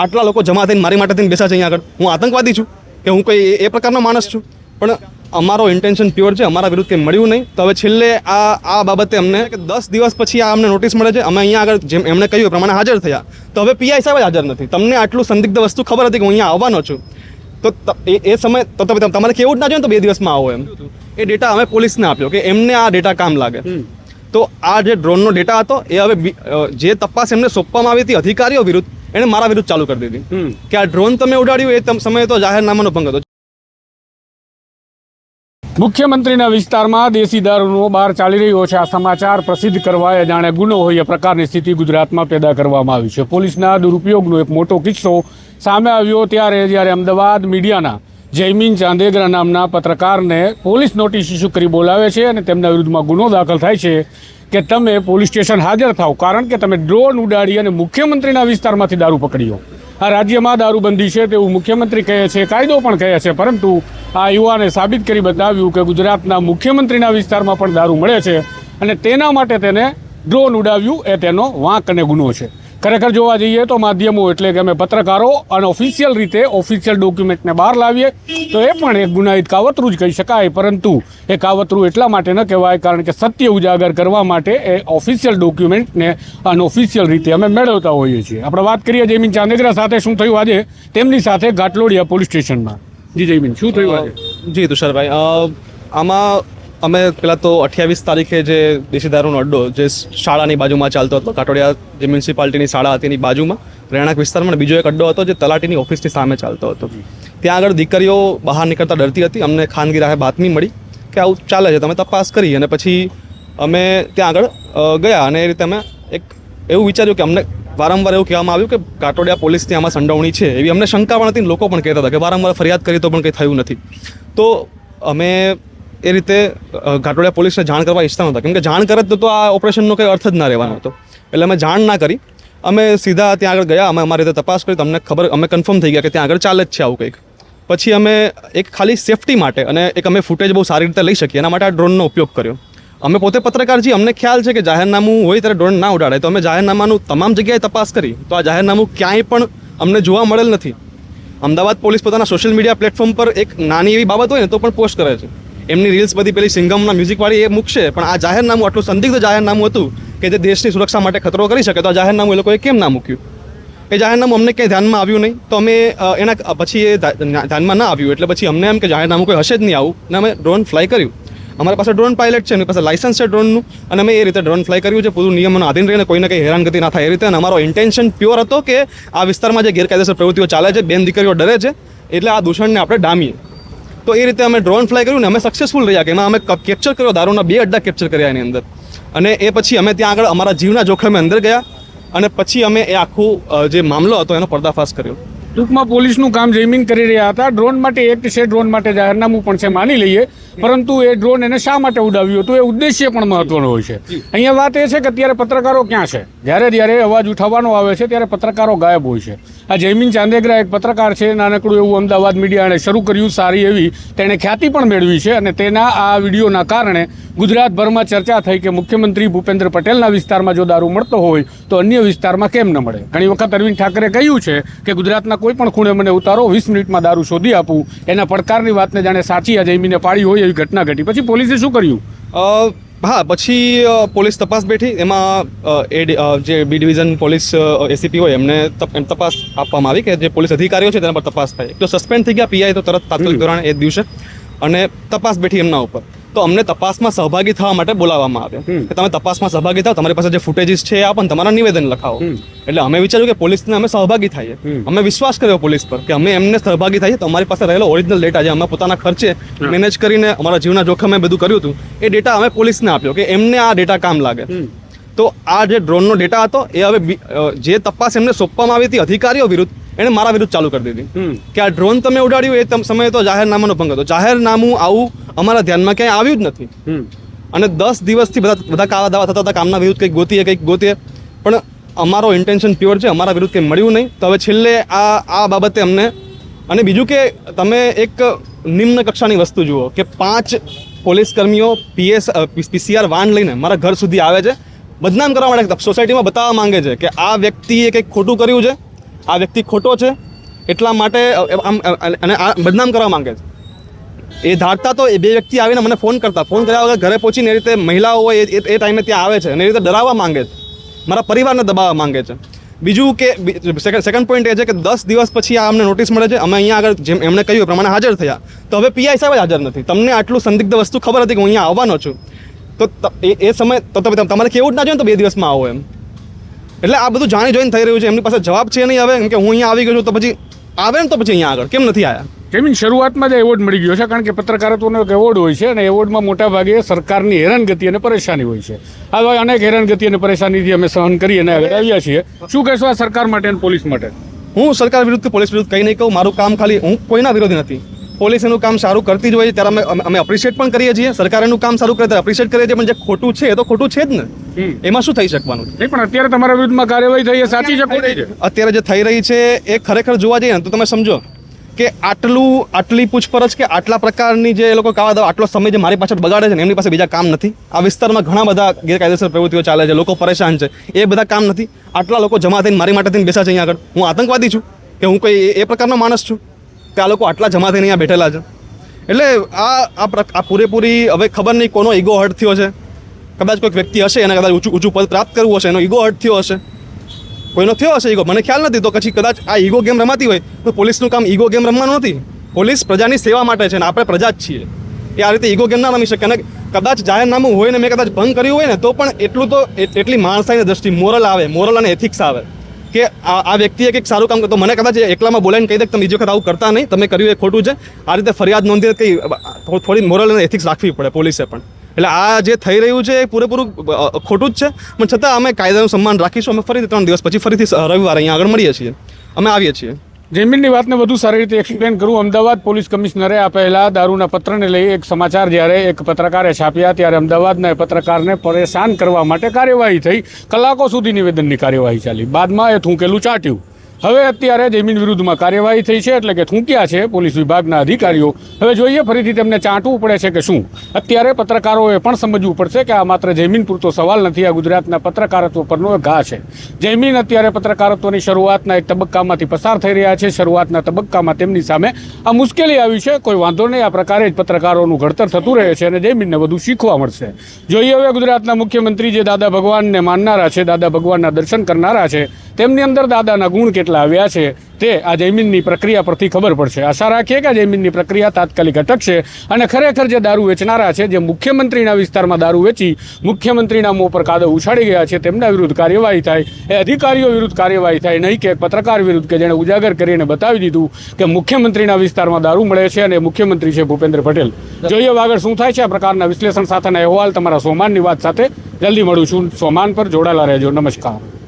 આટલા લોકો જમા થઈને મારી માટે થઈને બેસા છે અહીંયા આગળ. હું આતંકવાદી છું કે હું કોઈ એ- પ્રકારનો માણસ છું. પણ અમારો ઇન્ટેન્શન પ્યોર છે અમારા વિરુદ્ધ કંઈ મળ્યું નહીં. તો હવે છેલ્લે આ આ બાબતે અમને કે દસ દિવસ પછી આ અમને નોટિસ મળે છે. અમે અહીંયા આગળ જેમ એમણે કહ્યું એ પ્રમાણે હાજર થયા. તો હવે પીઆઈ સાહેબ જ હાજર નથી. તમને આટલું સંદિગ્ધ વસ્તુ ખબર હતી કે હું અહીંયા આવવાનો છું. તો એ સમય તો તમે તમારે કેવું જ ના જોઈએ ને તો બે દિવસમાં આવો એમ. એ ડેટા અમે પોલીસને આપ્યો કે એમને આ ડેટા કામ લાગે. તો આ જે ડ્રોનનો ડેટા હતો એ હવે જે તપાસ એમને સોંપવામાં આવી હતી અધિકારીઓ વિરુદ્ધ એણે મારા વિરુદ્ધ ચાલુ કરી દીધી. કે આ ડ્રોન તમે ઉડાડ્યું એ સમયે તો જાહેરનામાનો ભંગ હતો. મુખ્યમંત્રીના વિસ્તારમાં દેશી દારૂનો બહાર ચાલી રહ્યો છે. આ સમાચાર પ્રસિદ્ધ કરવા એ જાણે ગુનો હોય એ પ્રકારની સ્થિતિ ગુજરાતમાં પેદા કરવામાં આવી છે. પોલીસના દુરુપયોગનો એક મોટો કિસ્સો સામે આવ્યો ત્યારે જ્યારે અમદાવાદ મીડિયાના જયમીન ચાંદેગરા નામના પત્રકારને પોલીસ નોટિસ ઇસ્યુ કરી બોલાવે છે અને તેમના વિરુદ્ધમાં ગુનો દાખલ થાય છે કે તમે પોલીસ સ્ટેશન હાજર થાવ, કારણ કે તમે ડ્રોન ઉડાડી અને મુખ્યમંત્રીના વિસ્તારમાંથી દારૂ પકડ્યો. આ રાજ્યમાં દારૂબંધી છે તેવું મુખ્યમંત્રી કહે છે, કાયદો પણ કહે છે, પરંતુ આ યુવાને સાબિત કરી બતાવ્યું કે ગુજરાતના મુખ્યમંત્રીના વિસ્તારમાં પણ દારૂ મળે છે અને તેના માટે તેને ડ્રોન ઉડાવ્યું એ તેનો વાંક અને ગુનો છે. ખરેખર જોવા જઈએ તો માધ્યમો એટલે કે અમે પત્રકારો અને ઓફિશિયલ રીતે ઓફિશિયલ ડોક્યુમેન્ટને બહાર લાવીએ, તો એ પણ એક ગુનાહિત કાવતરું જ કહી શકાય. પરંતુ એ કાવતરું એટલા માટે ન કહેવાય, કારણ કે સત્ય ઉજાગર કરવા માટે એ ઓફિશિયલ ડોક્યુમેન્ટને અનઓફિશિયલ રીતે અમે મેળવતા હોઈએ છીએ. આપણે વાત કરીએ જયમીન ચાંદેગરા સાથે શું થયું આજે? તેમની સાથે ઘાટલોડિયા પોલીસ સ્ટેશનમાં. જી જયમીન, શું થયું આજે? જી તુષારભાઈ આમાં અમે પેલા તો અઠ્યાવીસ તારીખે જે દેશી દારૂનો અડ્ડો જે શાળાની બાજુમાં ચાલતો હતો, કાટોડિયા જે મ્યુનિસિપાલિટીની શાળા હતી એની બાજુમાં, રહેણાંક વિસ્તારમાં બીજો એક અડ્ડો હતો જે તલાટીની ઓફિસની સામે ચાલતો હતો. ત્યાં આગળ દીકરીઓ બહાર નીકળતા ડરતી હતી, અમને ખાનગી રાહે બાતમી મળી કે આવું ચાલે છે, તમે તપાસ કરી અને પછી અમે ત્યાં આગળ ગયા અને એ રીતે અમે એક એવું વિચાર્યું કે અમને વારંવાર એવું કહેવામાં આવ્યું કે કાટોડિયા પોલીસની આમાં સંડોવણી છે, એવી અમને શંકા પણ હતી લોકો પણ કહેતા હતા કે વારંવાર ફરિયાદ કરી તો પણ કંઈ થયું નથી. તો અમે એ રીતે ઘાટોડિયા પોલીસને જાણ કરવા ઈચ્છતા નહોતા. કેમ કે જાણ કરે તો આ ઓપરેશનનો કંઈ અર્થ જ ના રહેવાનો હતો. એટલે અમે જાણ ના કરી. અમે સીધા ત્યાં આગળ ગયા, અમે અમારી રીતે તપાસ કરી તો અમને ખબર, અમે કન્ફર્મ થઈ ગયા કે ત્યાં આગળ ચાલે જ છે આવું કંઈક. પછી અમે એક ખાલી સેફટી માટે અને એક અમે ફૂટેજ બહુ સારી રીતે લઈ શકીએ, એના માટે આ ડ્રોનનો ઉપયોગ કર્યો. અમે પોતે પત્રકાર છીએ અમને ખ્યાલ છે કે જાહેરનામું હોય ત્યારે ડ્રોન ના ઉડાડે. તો અમે જાહેરનામાનું તમામ જગ્યાએ તપાસ કરી. તો આ જાહેરનામું ક્યાંય પણ અમને જોવા મળેલ નથી. અમદાવાદ પોલીસ પોતાના સોશિયલ મીડિયા પ્લેટફોર્મ પર એક નાની એવી બાબત હોય ને, તો પણ પોસ્ટ કરે છે. એમની રીલ્સ બધી પેલી સિંગમના મ્યુઝિકવાળી એ મૂકશે પણ આ જાહેરનામું, આટલું સંદિગ્ધ જાહેરનામું હતું કે જે દેશની સુરક્ષા માટે ખતરો કરી શકે, તો આ જાહેરનામું એ લોકોએ કેમ ના મૂક્યું? એ જાહેરનામું અમને કંઈ ધ્યાનમાં આવ્યું નહીં, તો અમે એના પછી એ ધ્યાનમાં ના આવ્યું, એટલે પછી અમને એમ કે જાહેરનામું કોઈ હશે જ નહીં આવું, ને અમે ડ્રોન ફ્લાય કર્યું. અમારા પાસે ડ્રોન પાયલટ છે, એમની પાસે લાઇસન્સ છે ડ્રોનનું અને અમે એ રીતે ડ્રોન ફ્લાય કર્યું છે, પૂરું નિયમોના આધીન રહીને કોઈને કંઈ હેરાનગતિ ના થાય એ રીતે, અને અમારો ઇન્ટેન્શન પ્યોર હતો કે આ વિસ્તારમાં જે ગેરકાયદેસર પ્રવૃત્તિઓ ચાલે છે, બેન દીકરીઓ ડરે છે, એટલે આ દૂષણને આપણે ડામીએ. તો એ રીતે અમે ડ્રોન ફ્લાય કર્યું ને અમે સક્સેસફુલ રહ્યા કે એમાં અમે કેપ્ચર કર્યો, દારૂના બે અડ્ડા કેપ્ચર કર્યા એની અંદર. અને એ પછી અમે ત્યાં આગળ અમારા જીવના જોખમે અંદર ગયા અને પછી અમે એ આખું જે મામલો હતો એનો પર્દાફાશ કર્યો. ટૂંકમાં પોલીસનું કામ જેમિંગ કરી રહ્યા હતા. ડ્રોન માટે એક્ટ છે ડ્રોન માટે જાહેરનામું પણ છે, માની લઈએ. પરંતુ એ ડ્રોન એને શા માટે ઉડાવ્યું હતું એ ઉદ્દેશ્ય પણ મહત્વનો હોય છે. અહીંયા વાત એ છે કે અત્યારે પત્રકારો ક્યાં છે? જ્યારે જ્યારે અવાજ ઉઠાવવાનો આવે છે ત્યારે પત્રકારો ગાયબ હોય છે. આ જયમીન ચાંદેગરા એક પત્રકાર છે નાનકડું એવું અમદાવાદ મીડિયાને શરૂ કર્યું સારી એવી. તેણે ખ્યાતિ પણ મેળવી છે અને તેના આ વિડીયોના કારણે ગુજરાતભરમાં ચર્ચા થઈ કે મુખ્યમંત્રી ભૂપેન્દ્ર પટેલના વિસ્તારમાં જો દારૂ મળતો હોય તો અન્ય વિસ્તારમાં કેમ ન મળે? ઘણી વખત અરવિંદ ઠાકરે કહ્યું છે કે ગુજરાતના કોઈ પણ ખૂણે મને ઉતારો વીસ મિનિટમાં દારૂ શોધી આપું. એના પડકારની વાતને જાણે સાચી આ જયમીને પાડી હોય એવી ઘટના ઘટી. પછી પોલીસે શું કર્યું? હા પછી પોલીસ તપાસ બેઠી. એમાં એ જે બી ડિવિઝન પોલીસ એસીપી હોય એમને તપ- એમ તપાસ આપવામાં આવી કે જે પોલીસ અધિકારીઓ છે તેના પર તપાસ થાય. તો સસ્પેન્ડ થઈ ગયા પીઆઈ તો તરત તાત્કાલિક ધોરણે એ દિવસે. અને તપાસ બેઠી એમના ઉપર. તો અમને તપાસમાં સહભાગી થવા માટે બોલાવવામાં આવ્યા. કે તમે તપાસમાં સહભાગી થાવ તમારી પાસે જે ફૂટેજીસ છે એ પણ તમારા નિવેદન લખાવો. એટલે અમે વિચાર્યું કે પોલીસને અમે સહભાગી થઈએ. અમે વિશ્વાસ કર્યો પોલીસ પર કે અમે એમને સહભાગી થઈએ. તો અમારી પાસે રહેલો ઓરિજિનલ ડેટા જે અમે પોતાના ખર્ચે મેનેજ કરીને અમારા જીવના જોખમે બધું કર્યું હતું એ ડેટા અમે પોલીસને આપ્યો કે એમને આ ડેટા કામ લાગે. તો આ જે ડ્રોનનો ડેટા હતો એ હવે જે તપાસ એમને સોંપવામાં આવી હતી અધિકારીઓ વિરુદ્ધ એણે મારા વિરુદ્ધ ચાલુ કરી દીધી. કે આ ડ્રોન તમે ઉડાડ્યું એ સમયે તો જાહેરનામાનો ભંગ હતો. જાહેરનામું આવું અમારા ધ્યાનમાં ક્યાંય આવ્યું જ નથી. અને દસ દિવસથી બધા બધા કાવા દાવા થતા હતા કામના વિરુદ્ધ કંઈક ગોતીએ કંઈક ગોતીએ. પણ અમારો ઇન્ટેન્શન પ્યોર છે અમારા વિરુદ્ધ કંઈ મળ્યું નહીં. તો હવે છેલ્લે આ આ બાબતે અમને અને બીજું કે તમે એક નિમ્ન કક્ષાની વસ્તુ જુઓ કે પાંચ પોલીસ કર્મીઓ પીએસ પીસીઆર વાન લઈને મારા ઘર સુધી આવે છે. બદનામ કરવા માટે સોસાયટીમાં બતાવવા માંગે છે કે આ વ્યક્તિએ કંઈક ખોટું કર્યું છે, આ વ્યક્તિ ખોટો છે, એટલા માટે આમ અને આ બદનામ કરવા માંગે છે. એ ધારતા તો એ બે વ્યક્તિ આવીને મને ફોન કરતા. ફોન કર્યા વગર ઘરે પહોંચીને એ રીતે મહિલાઓ હોય એ- ટાઈમે ત્યાં આવે છે અને એ રીતે ડરાવવા માંગે છે. મારા પરિવારને દબાવવા માંગે છે. બીજું કે સેકન્ડ પોઈન્ટ એ છે કે દસ દિવસ પછી આ અમને નોટિસ મળે છે. અમે અહીંયા આગળ જેમ, એમણે કહ્યું પ્રમાણે હાજર થયા. તો હવે પીઆઈ સાહેબ હાજર નથી. તમને આટલું સંદિગ્ધ વસ્તુ ખબર હતી કે હું અહીંયા આવવાનો છું. તો ત- એ એ સમય તો તમે તમારે કેવું જ ના જોઈએ તો બે દિવસમાં આવો એમ. એટલે આ બધું જાણી જોઈને થઈ રહ્યું છે. એમની પાસે જવાબ છે નહીં હવે કેમ કે હું અહીંયા આવી ગયો છું તો પછી આવે ને તો પછી અહીંયા આગળ. કેમ નથી આવ્યા જમીન શરૂઆતમાં જ એવોર્ડ મળી ગયો છે કારણ કે પત્રકારત્વનો એક એવોર્ડ હોય છે અને એવોર્ડમાં મોટા ભાગે સરકારની હેરાનગતિ અને પરેશાની હોય છે. આ અનેક હેરાનગતિ અને પરેશાનીથી અમે સહન કરી અને આગળ આવ્યા છીએ. શું કહેશો આ સરકાર માટે અને પોલીસ માટે? હું સરકાર વિરુદ્ધ કે પોલીસ વિરુદ્ધ કંઈ નહીં કહું. મારું કામ ખાલી હું કોઈના વિરોધી નથી. પોલીસ એનું કામ સારું કરતી જ હોય છે ત્યારે અમે અમે- અપ્રિશિએટ પણ કરીએ છીએ. સરકાર એનું કામ સારું કરે ત્યારે અપ્રિશિએટ કરીએ છીએ પણ જે ખોટું છે એ તો ખોટું છે જ ને. એમાં શું થઈ શકવાનું? નહીં પણ અત્યારે તમારા વિરુદ્ધમાં કાર્યવાહી થઈ એ સાચી છે અત્યારે જે થઈ રહી છે એ ખરેખર જોવા જઈએ ને તો તમે સમજો કે આટલું આટલી પૂછપરછ કે આટલા પ્રકારની જે એ લોકો કાવા દવા આટલો સમય જે મારી પાછળ બગાડે છે ને એમની પાસે બીજા કામ નથી. આ વિસ્તારમાં ઘણા બધા ગેરકાયદેસર પ્રવૃત્તિઓ ચાલે છે લોકો પરેશાન છે. એ બધા કામ નથી. આટલા લોકો જમા થઈને મારી માટે થઈને બેસા છે અહીંયા આગળ. હું આતંકવાદી છું કે હું કોઈ એ પ્રકારનો માણસ છું. કે આ લોકો આટલા જમા થઈને અહીંયા બેઠેલા છે. એટલે આ આ પૂરેપૂરી હવે ખબર નહીં કોનો ઈગો હર્ટ થયો છે. કદાચ કોઈક વ્યક્તિ હશે એને કદાચ ઊંચું ઊંચું પદ પ્રાપ્ત કરવું હશે, એનો ઈગો હર્ટ થયો હશે. કોઈનો થયો હશે ઈગો? મને ખ્યાલ નથી. તો પછી કદાચ આ ઈગો ગેમ રમાતી હોય, તો પોલીસનું કામ ઈગો ગેમ રમવાનું નથી. પોલીસ પ્રજાની સેવા માટે છે અને આપણે પ્રજા જ છીએ. એ આ રીતે ઈગો ગેમ ના રમી શકે. અને કદાચ જાહેરનામું હોય ને મેં કદાચ ભંગ કર્યું હોય ને, તો પણ એટલું તો એટલી માણસાઈની દ્રષ્ટિ, મોરલ આવે, મોરલ અને એથિક્સ આવે. કે આ વ્યક્તિએ કંઈક સારું કામ કરતો મને કદાચ એકલામાં બોલાવીને કહી દે તમે બીજી વખત આવું કરતા નહીં. તમે કર્યું એ ખોટું છે. આ રીતે ફરિયાદ નોંધી કંઈ થોડી મોરલ અને એથિક્સ રાખવી પડે પોલીસે પણ. એટલે આ જે થઈ રહ્યું છે એ પૂરેપૂરું ખોટું જ છે. પણ છતાં અમે કાયદાનું સન્માન રાખીશું. અમે ફરીથી ત્રણ દિવસ પછી ફરીથી રવિવારે અહીંયા આગળ મળીએ છીએ. અમે આવીએ છીએ. જમીનની વાતને વધુ સારી રીતે એક્સપ્લેન કરું. અમદાવાદ પોલીસ કમિશનરે આ પહેલા દારૂના પત્રને લઈ એક સમાચાર જ્યારે એક પત્રકારે છાપ્યા ત્યારે અમદાવાદના પત્રકારને પરેશાન કરવા માટે કાર્યવાહી થઈ. કલાકો સુધી નિવેદનની કાર્યવાહી ચાલી. બાદમાં એ થૂંકેલું ચાટ્યું. હવે અત્યારે જમીન વિરુદ્ધમાં કાર્યવાહી થઈ છે, એટલે કે થૂંક્યા છે પોલીસ વિભાગના અધિકારીઓ. હવે જોઈએ ફરીથી તેમને ચાંટવું પડે છે કે શું? અત્યારે પત્રકારોએ પણ સમજવું પડશે કે આ માત્ર જમીન પૂરતો સવાલ નથી, આ ગુજરાતના પત્રકારત્વ પરનો ઘા છે. જમીન અત્યારે પત્રકારત્વની શરૂઆતના એક તબક્કામાંથી પસાર થઈ રહ્યા છે, શરૂઆતના તબક્કામાં તેમની સામે આ મુશ્કેલી આવી છે, કોઈ વાંધો નહીં, આ પ્રકારે જ પત્રકારોનું ઘડતર થતું રહે છે અને જમીનને વધુ શીખવા મળશે. જોઈએ હવે ગુજરાતના મુખ્યમંત્રી જે દાદા ભગવાનને માનનારા છે, દાદા ભગવાનના દર્શન કરનારા છે તેમની અંદર દાદાના ગુણ કેટલા આવ્યા છે તે આ જમીનની પ્રક્રિયા પરથી ખબર પડશે. આશા રાખીએ કે આ જમીનની પ્રક્રિયા તાત્કાલિક અટકશે અને ખરેખર જે દારૂ વેચનારા છે, જે મુખ્યમંત્રીના વિસ્તારમાં દારૂ વેચી મુખ્યમંત્રીના મોં પર કાદવ ઉછાળી ગયા છે, તેમના વિરુદ્ધ કાર્યવાહી થાય, એ અધિકારીઓ વિરુદ્ધ કાર્યવાહી થાય, નહીં કે પત્રકાર વિરુદ્ધ કે જેણે ઉજાગર કરીને બતાવી દીધું કે મુખ્યમંત્રીના વિસ્તારમાં દારૂ મળે છે અને મુખ્યમંત્રી છે ભૂપેન્દ્ર પટેલ. જોઈએ આગળ શું થાય છે આ પ્રકારના વિશ્લેષણ સાથેના અહેવાલ તમારા સોમાનની વાત સાથે. જલ્દી મળું છું સોમાન પર, જોડાયેલા રહેજો. નમસ્કાર.